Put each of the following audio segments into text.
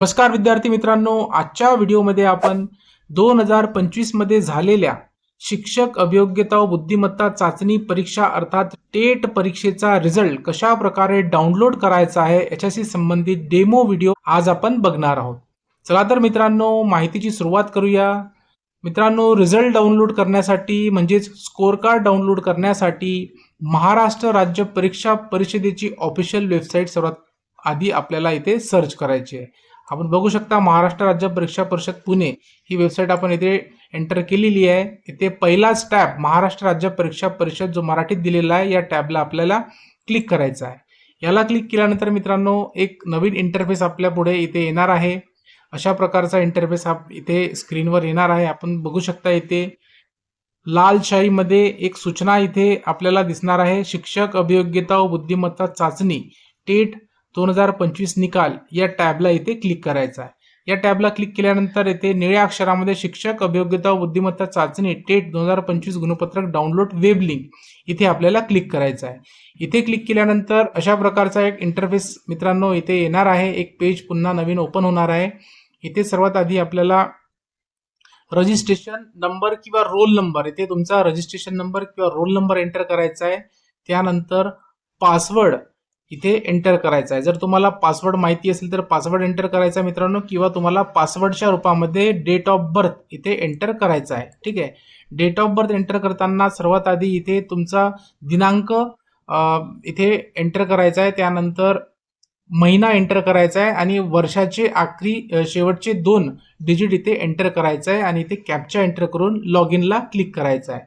नमस्कार विद्यार्थी मित्रांनो आजच्या व्हिडिओमध्ये आपण दोन हजार पंचवीसमध्ये झालेल्या शिक्षक अभियोग्यता व बुद्धिमत्ता चाचणी परीक्षा अर्थात टेट परीक्षेचा रिझल्ट कशा प्रकारे डाउनलोड करायचा आहे याच्याशी संबंधित डेमो व्हिडिओ आज आपण बघणार आहोत. चला तर मित्रांनो माहितीची सुरुवात करूया. मित्रांनो रिझल्ट डाउनलोड करण्यासाठी म्हणजेच स्कोअर कार्ड डाउनलोड करण्यासाठी महाराष्ट्र राज्य परीक्षा परिषदेची ऑफिशियल वेबसाईट सर्वात आधी आपल्याला इथे सर्च करायची आहे. आपण बघू शकता महाराष्ट्र राज्य परीक्षा परिषद पुणे ही वेबसाईट आपण इथे एंटर केलेली आहे. इथे पहिलाच टॅब महाराष्ट्र राज्य परीक्षा परिषद जो मराठीत दिलेला आहे या टॅबला आपल्याला क्लिक करायचा आहे. याला क्लिक केल्यानंतर मित्रांनो एक नवीन इंटरफेस आपल्या पुढे इथे येणार आहे. अशा प्रकारचा इंटरफेस आप इथे स्क्रीनवर येणार आहे. आपण बघू शकता इथे लालशाहीमध्ये एक सूचना इथे आपल्याला दिसणार आहे. शिक्षक अभियोग्यता व बुद्धिमत्ता चाचणी टेट दोन हजार पंचवीस निकाल या टॅबला इथे क्लिक करायचा आहे. या टॅबला क्लिक केल्यानंतर येथे निळ्या अक्षरामध्ये शिक्षक अभियोग्यता बुद्धिमत्ता चाचणी टेट दोन हजार पंचवीस गुणपत्रक डाउनलोड वेब लिंक इथे आपल्याला क्लिक करायचं आहे. इथे क्लिक केल्यानंतर अशा प्रकारचा एक इंटरफेस मित्रांनो इथे येणार आहे. एक पेज पुन्हा नवीन ओपन होणार आहे. इथे सर्वात आधी आपल्याला रजिस्ट्रेशन नंबर किंवा रोल नंबर इथे तुमचा रजिस्ट्रेशन नंबर किंवा रोल नंबर एंटर करायचा आहे. त्यानंतर पासवर्ड इथे एंटर करायचा आहे. जर तुम्हाला पासवर्ड माहिती असेल तर पासवर्ड एंटर करायचा आहे मित्रांनो किंवा तुम्हाला पासवर्डच्या रूपामध्ये डेट ऑफ बर्थ इथे एंटर करायचा आहे. ठीक आहे? डेट ऑफ बर्थ एंटर करताना सर्वात आधी इथे तुमचा दिनांक इथे एंटर करायचा आहे. त्यानंतर महिना एंटर करायचा आहे आणि वर्षाचे आखरी शेवटचे दोन डिजिट इथे एंटर करायचं आहे आणि इथे कॅपचा एंटर करून लॉग इनला क्लिक करायचं आहे.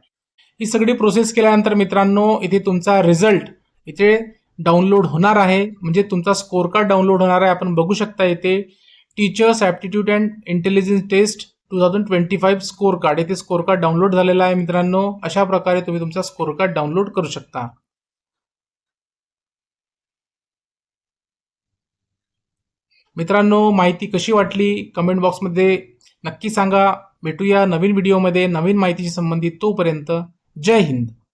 ही सगळी प्रोसेस केल्यानंतर मित्रांनो इथे तुमचा रिझल्ट इथे डाउनलोड होणार आहे. म्हणजे तुमचा स्कोअर कार्ड डाउनलोड होणार आहे. आपण बघू शकता येते teachers aptitude and intelligence test two thousand twenty five score card येथे स्कोअर कार्ड डाउनलोड झालेला आहे मित्रांनो. अशा प्रकारे तुम्ही तुमचा स्कोअर कार्ड डाउनलोड करू शकता. मित्रांनो माहिती कशी वाटली? कमेंट बॉक्समध्ये नक्की सांगा. भेटूया नवीन व्हिडिओमध्ये नवीन माहितीशी संबंधित तोपर्यंत. जय हिंद.